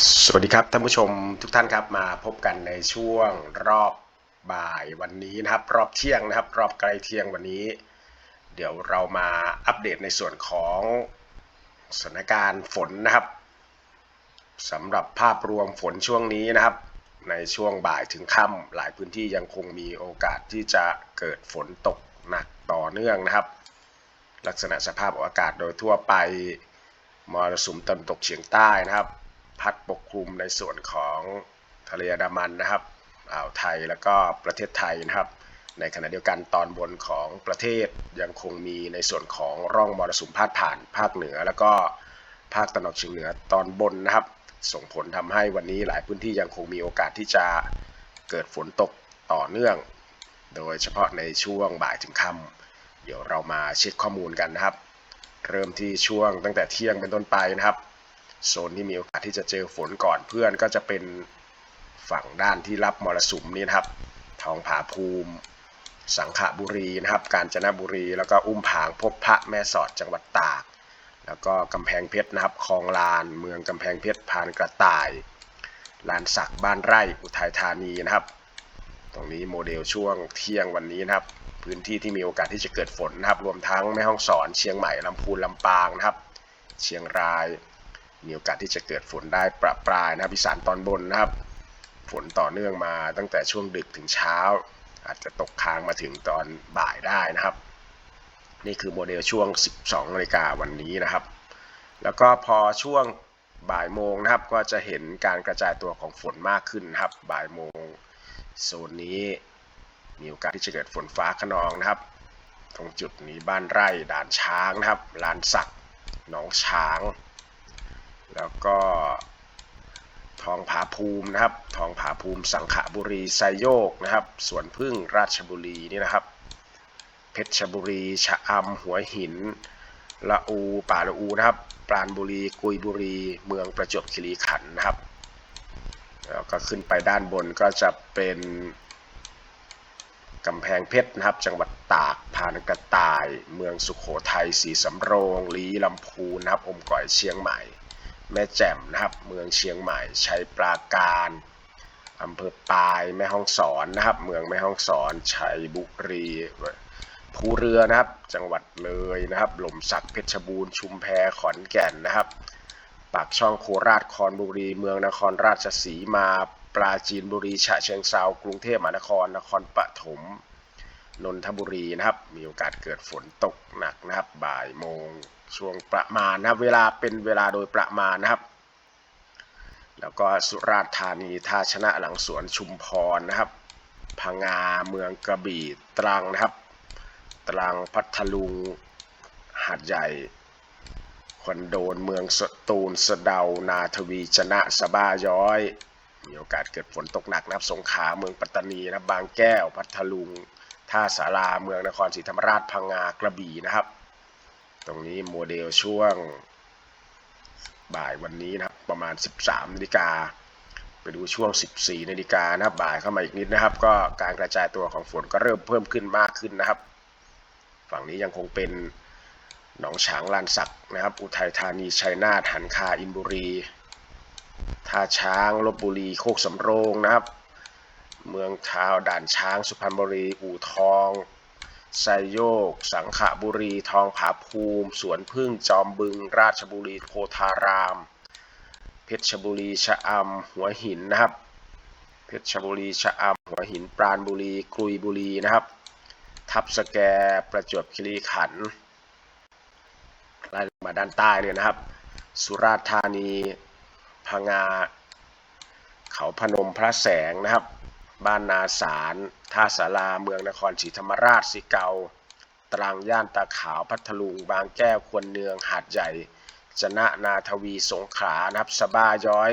สวัสดีครับท่านผู้ชมทุกท่านครับมาพบกันในช่วงรอบบ่ายวันนี้นะครับ รอบเที่ยงนะครับ รอบใกล้เที่ยงวันนี้ เดี๋ยวเรามาอัปเดตในส่วนของสถานการณ์ฝนนะครับสำหรับภาพรวมฝนช่วงนี้นะครับ ในช่วงบ่ายถึงค่ำหลายพื้นที่ยังคงมีโอกาสที่จะเกิดฝนตกหนักต่อเนื่องนะครับ ลักษณะสภาพอากาศโดยทั่วไปมรสุมตะวันตกเฉียงใต้นะครับ พัดปกคลุมในส่วนของทะเลอันดามันนะครับอ่าวไทยแล้วก็ประเทศไทยนะครับ ในขณะเดียวกันตอนบนของประเทศยังคงมีในส่วนของร่องมรสุมพาดผ่านภาคเหนือ แล้วก็ภาคตะวันออกเฉียงเหนือตอนบนนะครับ ส่งผลทำให้วันนี้หลายพื้นที่ยังคงมีโอกาสที่จะเกิดฝนตกต่อเนื่อง โดยเฉพาะในช่วงบ่ายถึงค่ำเดี๋ยวเรามาเช็คข้อมูลกันนะครับ เริ่มที่ช่วงตั้งแต่เที่ยงเป็นต้นไปนะครับ โซนที่มีโอกาสที่จะเจอฝนก่อนเพื่อนก็จะเป็นฝั่งด้านที่รับมรสุมนี่นะครับ ทองผาภูมิ สังขบุรีนะครับ กาญจนบุรี แล้วก็อุ้มผางพบพระแม่สอดจังหวัดตาก แล้วก็กำแพงเพชรนะครับ คลองลาน เมืองกำแพงเพชร พานกระต่าย ลานสักบ้านไร่ อุทัยธานีนะครับ ตรงนี้โมเดลช่วงเที่ยงวันนี้นะครับ พื้นที่ที่มีโอกาสที่จะเกิดฝนนะครับ รวมทั้งแม่ฮ่องสอน เชียงใหม่ลำพูนลำปางนะครับ เชียงราย มีโอกาสที่จะเกิดฝนได้ประปรายนะครับอีสานตอนบนนะครับ ฝนต่อเนื่องมาตั้งแต่ช่วงดึกถึงเช้า อาจจะตกค้างมาถึงตอนบ่ายได้นะครับ นี่คือโมเดลช่วง 12นาฬิกาวันนี้นะครับ แล้วก็พอช่วงบ่ายโมงนะครับก็จะเห็นการกระจายตัวของฝนมากขึ้นนะครับ บ่ายโมงโซนนี้มีโอกาสที่จะเกิดฝนฟ้าขนองนะครับ ตรงจุดนี้บ้านไร่ด่านช้างนะครับลานสักหนองช้าง แล้วก็ทองผาภูมินะครับ ทองผาภูมิสังขบุรีไซโยกนะครับ สวนพึ่งราชบุรีนี่นะครับ เพชรบุรีชะอำหัวหิน ละอูป่าละอูนะครับ ปราณบุรีกุยบุรี เมืองประจวบคีรีขันธ์นะครับ แล้วก็ขึ้นไปด้านบนก็จะเป็นกำแพงเพชรนะครับ จังหวัดตากพานกระต่าย เมืองสุขโขทัยสีสำโรง ลีลำพูนนะครับ อมก่อยเชียงใหม่ แม่แจ่มนะครับ เมืองเชียงใหม่ชัยปราการอำเภอปายแม่ฮ่องสอนนะครับ เมืองแม่ฮ่องสอนชัยบุรีภูเรือนะครับ จังหวัดเลยนะครับ หล่มสักเพชรบูรณ์ชุมแพขอนแก่นนะครับ ปากช่องโคราชคอนบุรี เมืองนครราชสีมา ปราจีนบุรีฉะเชิงเซากรุงเทพมหานครนครปฐมนนทบุรีนะครับ มีโอกาสเกิดฝนตกหนักนะครับ บ่ายโมง ช่วงประมาณนะเวลาเป็นเวลาโดยประมาณนะครับ แล้วก็สุราษฎร์ธานีท่าชนะหลังสวนชุมพรนะครับพังงาเมืองกระบี่ตรังนะครับ ตรังพัทลุงหาดใหญ่คอนโดนเมืองสตูลสะเดา นาทวีชนะสะบ้าย้อย มีโอกาสเกิดฝนตกหนักนะครับสงขาเมืองปัตตานีนะบางแก้ว พัทลุงท่าสาราเมืองนครศรีธรรมราชพังงากระบี่นะครับ ตรงนี้โมเดลช่วงบ่ายวันนี้นะครับประมาณ 13นาฬิกาไปดูช่วง 14นาฬิกานะครับบ่ายเข้ามาอีกนิดนะครับ ก็การกระจายตัวของฝนก็เริ่มเพิ่มขึ้นมากขึ้นนะครับ ฝั่งนี้ยังคงเป็นหนองฉางลานสักนะครับ อุทัยธานีชัยนาทหันคาอินบุรีท่าช้างลบบุรีโคกสำโรงนะครับ เมืองท้าด่านช้างสุพรรณบุรีอู่ทอง ไซโยก สังขบุรี ทองผาภูมิ สวนพึ่งจอมบึง ราชบุรีโพธาราม เพชรบุรีชะอำหัวหินนะครับ เพชรบุรีชะอำหัวหินปราณบุรีกรุยบุรีนะครับ ทับสแกประจวบคีรีขันธ์ไล่มาด้านใต้เนี่ยนะครับ สุราษฎร์ธานีพังงา เขาพนมพระแสงนะครับ บ้านนาสารท่าสาราเมืองนครศรีธรรมราชสิเกา ตรังย่านตาขาวพัทลุง บางแก้วควรเนืองหาดใหญ่จนะนาทวีสงขลานะครับสะบ้าย้อย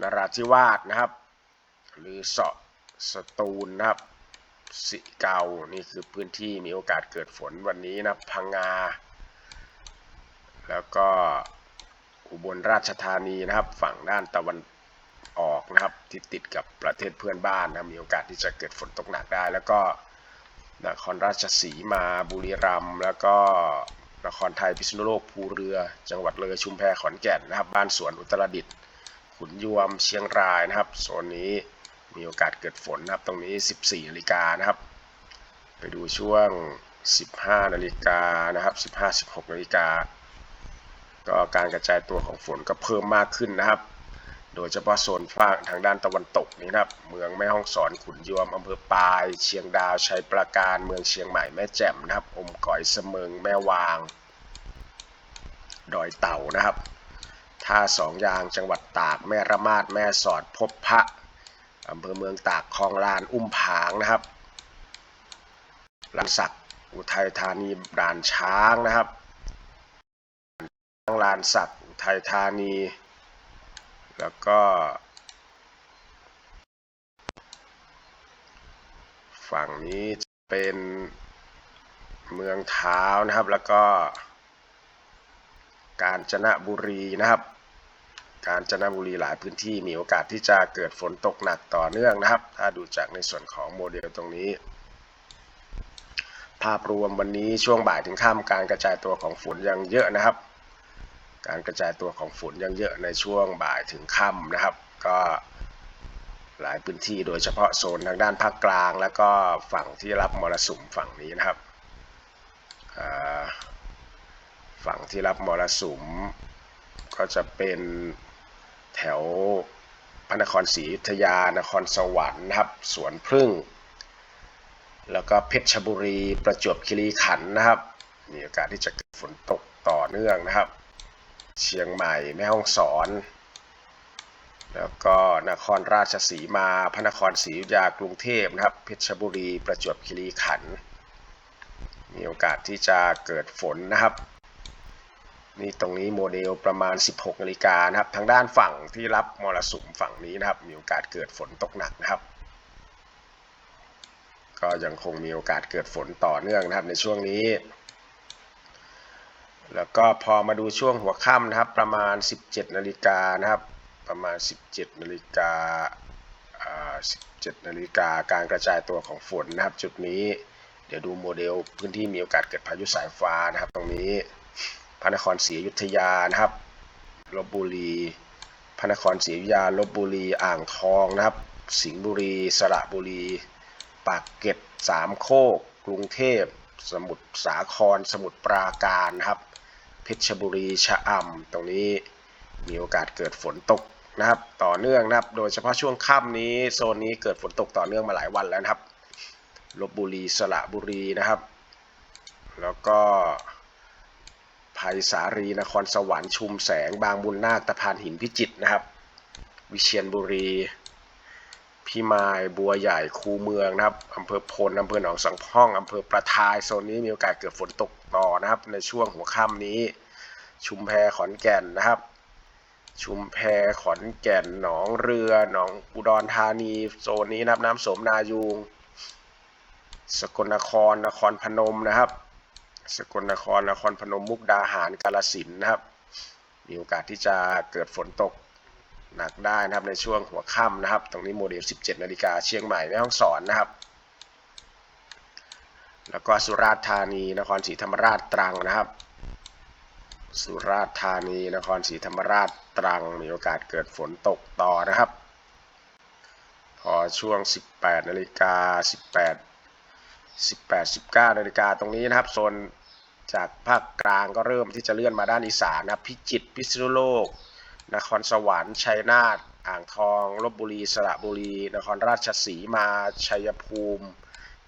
นราธิวาสนะครับ หรือเสาะสตูลนะครับสิเกานี่คือพื้นที่มีโอกาสเกิดฝนวันนี้นะพังงา แล้วก็อุบลราชธานีนะครับ ฝั่งด้านตะวัน นะครับที่ติดกับประเทศเพื่อนบ้านนะมีโอกาสที่จะเกิดฝนตกหนักได้ แล้วก็นครราชสีมาบุรีรัมย์แล้วก็นครไทยพิษณุโลกภูเรือ จังหวัดเลยชุมแพขอนแก่นนะครับ บ้านสวนอุตรดิตถ์ขุนยวมเชียงรายนะครับโซนนี้มีโอกาสเกิดฝนนะครับ ตรงนี้ 14นาฬิกานะครับ ไปดูช่วง 15นาฬิกานะครับ 15-16นาฬิกาก็การกระจายตัวของฝนก็เพิ่มมากขึ้นนะครับ โดยเฉพาะโซนภาคทางด้านตะวันตกนี้นะครับ เมืองแม่ฮ่องสอนขุนยวมอำเภอปาย เชียงดาวชัยปราการ เมืองเชียงใหม่แม่แจ่มนะครับอมก๋อยเสมิงแม่วาง ดอยเต่านะครับท่าสองยางจังหวัดตากแม่ระมาดแม่สอดพบพระอำเภอเมืองตากคลองลานอุ้มผางนะครับลังสักอุทัยธานีด่านช้างนะครับลานสักอุทัยธานี แล้วก็ ฝั่งนี้เป็นเมืองเท้านะครับ แล้วก็ กาญจนบุรีนะครับ กาญจนบุรีหลายพื้นที่มีโอกาสที่จะเกิดฝนตกหนักต่อเนื่องนะครับ ถ้าดูจากในส่วนของโมเดลตรงนี้ภาพรวมวันนี้ช่วงบ่ายถึงค่ำการกระจายตัวของฝนยังเยอะนะครับ การกระจายตัวของฝนยังเยอะในช่วงบ่ายถึงค่ำนะครับ ก็หลายพื้นที่โดยเฉพาะโซนทางด้านภาคกลาง แล้วก็ฝั่งที่รับมรสุมฝั่งนี้นะครับฝั่งที่รับมรสุมก็จะเป็นแถวพระนครศรีอยุธยานครสวรรค์นะครับสวนพึ่ง แล้วก็เพชรบุรีประจวบคีรีขันธ์นะครับ มีโอกาสที่จะเกิดฝนตกต่อเนื่องนะครับ เชียงใหม่แม่ฮ่องสอน แล้วก็นครราชสีมา พระนครศรีอยุธยากรุงเทพนะครับ เพชรบุรีประจวบคีรีขันธ์มีโอกาสที่จะเกิดฝนนะครับนี่ตรงนี้โมเดลประมาณ 16นาฬิกานะครับ ทางด้านฝั่งที่รับมรสุมฝั่งนี้นะครับ มีโอกาสเกิดฝนตกหนักนะครับ ก็ยังคงมีโอกาสเกิดฝนต่อเนื่องนะครับในช่วงนี้ แล้วก็พอมาดูช่วงหัวค่ำนะครับ ประมาณ 17นาฬิกานะครับ ประมาณ 17นาฬิกา17นาฬิกาการกระจายตัวของฝนนะครับ จุดนี้เดี๋ยวดูโมเดลพื้นที่มีโอกาสเกิดพายุสายฟ้านะครับ ตรงนี้พระนครศรีอยุธยานะครับลบบุรีพระนครศรีอยุธยาลบบุรีอ่างทองนะครับ สิงห์บุรี สระบุรี ปากเกร็ดสามโคกกรุงเทพ สมุทรสาคร สมุทรปราการนะครับ เพชรบุรีชะอำตรงนี้มีโอกาสเกิดฝนตกนะครับ ต่อเนื่องนะครับ โดยเฉพาะช่วงค่ำนี้โซนนี้เกิดฝนตกต่อเนื่องมาหลายวันแล้วนะครับลบบุรีสระบุรีนะครับ แล้วก็ภัยสารีนครสวรรค์ชุมแสง บางบุญนาคตะพานหินพิจิตรนะครับ วิเชียรบุรี พี่มายบัวใหญ่คูเมืองนะครับอำเภอพลอำเภอหนองสังพ่องอำเภอประทายโซนนี้มีโอกาสเกิดฝนตกต่อนะครับ ในช่วงหัวค่ำนี้ ชุมแพขอนแก่นนะครับ ชุมแพขอนแก่นหนองเรือหนองอุดรธานีโซนนี้นะครับน้ำสมนายูงสกลนครนครพนมนะครับ สกลนครนครพนมมุกดาหารกาลสินนะครับ มีโอกาสที่จะเกิดฝนตก หนักได้นะครับในช่วงหัวค่ำนะครับ ตรงนี้โมเดล 17 นาฬิกาเชียงใหม่แม่ฮ่องสอนนะครับ แล้วก็สุราษฎร์ธานีนครศรีธรรมราชตรังนะครับ สุราษฎร์ธานีนครศรีธรรมราชตรังมีโอกาสเกิดฝนตกต่อนะครับ พอช่วง 18 นาฬิกา 18 18 19 นาฬิกาตรงนี้นะครับโซนจากภาคกลางก็เริ่มที่จะเลื่อนมาด้านอีสานนะครับพิจิตรพิษณุโลก นครสวรรค์ชัยนาทอ่างทองลบบุรีสระบุรี นครราชสีมา ชัยภูมิ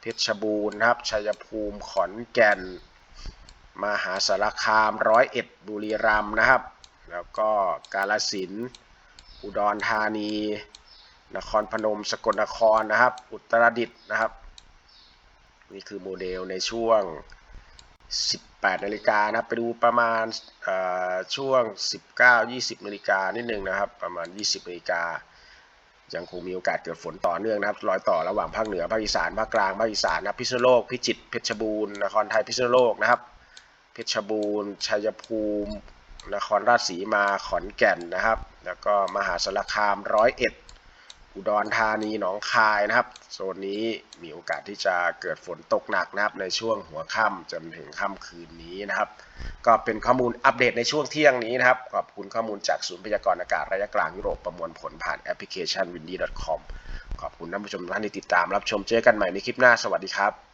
เพชรบูรณ์ครับ ชัยภูมิขอนแก่น มหาสารคามร้อยเอ็ดบุรีรัมย์นะครับ แล้วก็กาฬสินอุดรธานี นครพนมสกลนครนะครับ อุตรดิตถ์นะครับ นี่คือโมเดลในช่วง 18นาฬิกานะครับไปดูประมาณช่วง 19-20นาฬิกานิดนึงนะครับ ประมาณ 20นาฬิกายังคงมีโอกาสเกิดฝนต่อเนื่องนะครับรอยต่อระหว่างภาคเหนือภาคอีสานภาคกลางภาคอีสานนะพิษณุโลกพิจิตรเพชรบูรณ์นครไทยพิษณุโลกนะครับ เพชรบูรณ์ชัยภูมิ นครราชสีมาขอนแก่นนะครับ แล้วก็มหาสารคามร้อยเอ็ด อุอุดรธานีหนองคายนะครับ โซนนี้มีโอกาสที่จะเกิดฝนตกหนักนะครับ ในช่วงหัวค่ำจนถึงค่ำคืนนี้นะครับ ก็เป็นข้อมูลอัปเดตในช่วงเที่ยงนี้นะครับ ขอบคุณข้อมูลจากศูนย์พยากรณ์อากาศระยะกลางยุโรปประมวลผลผ่านแอปพลิเคชัน windy.com ขอบคุณท่านผู้ชมทุกท่านที่ติดตามรับชมเจอกันใหม่ในคลิปหน้าสวัสดีครับ